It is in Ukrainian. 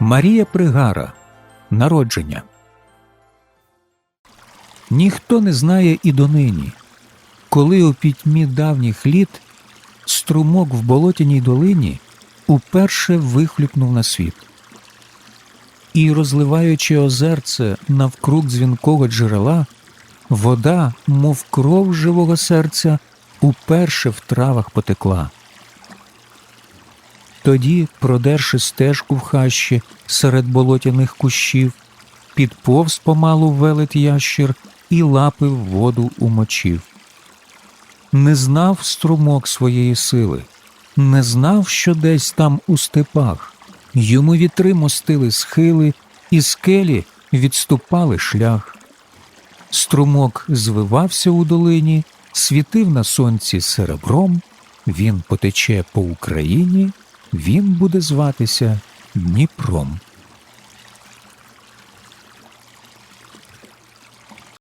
Марія Пригара Народження. Ніхто не знає і донині, коли у пітьмі давніх літ струмок в болотяній долині уперше вихлюпнув на світ. І, розливаючи озерце навкруг дзвінкого джерела, вода, мов кров живого серця, уперше в травах потекла. Тоді, продерши стежку в хащі серед болотяних кущів, підповз помалу велет ящір і лапи в воду умочив. Не знав струмок своєї сили, не знав, що десь там у степах. Йому вітри мостили схили, і скелі відступали шлях. Струмок звивався у долині, світив на сонці серебром, він потече по Україні, він буде зватися Дніпром.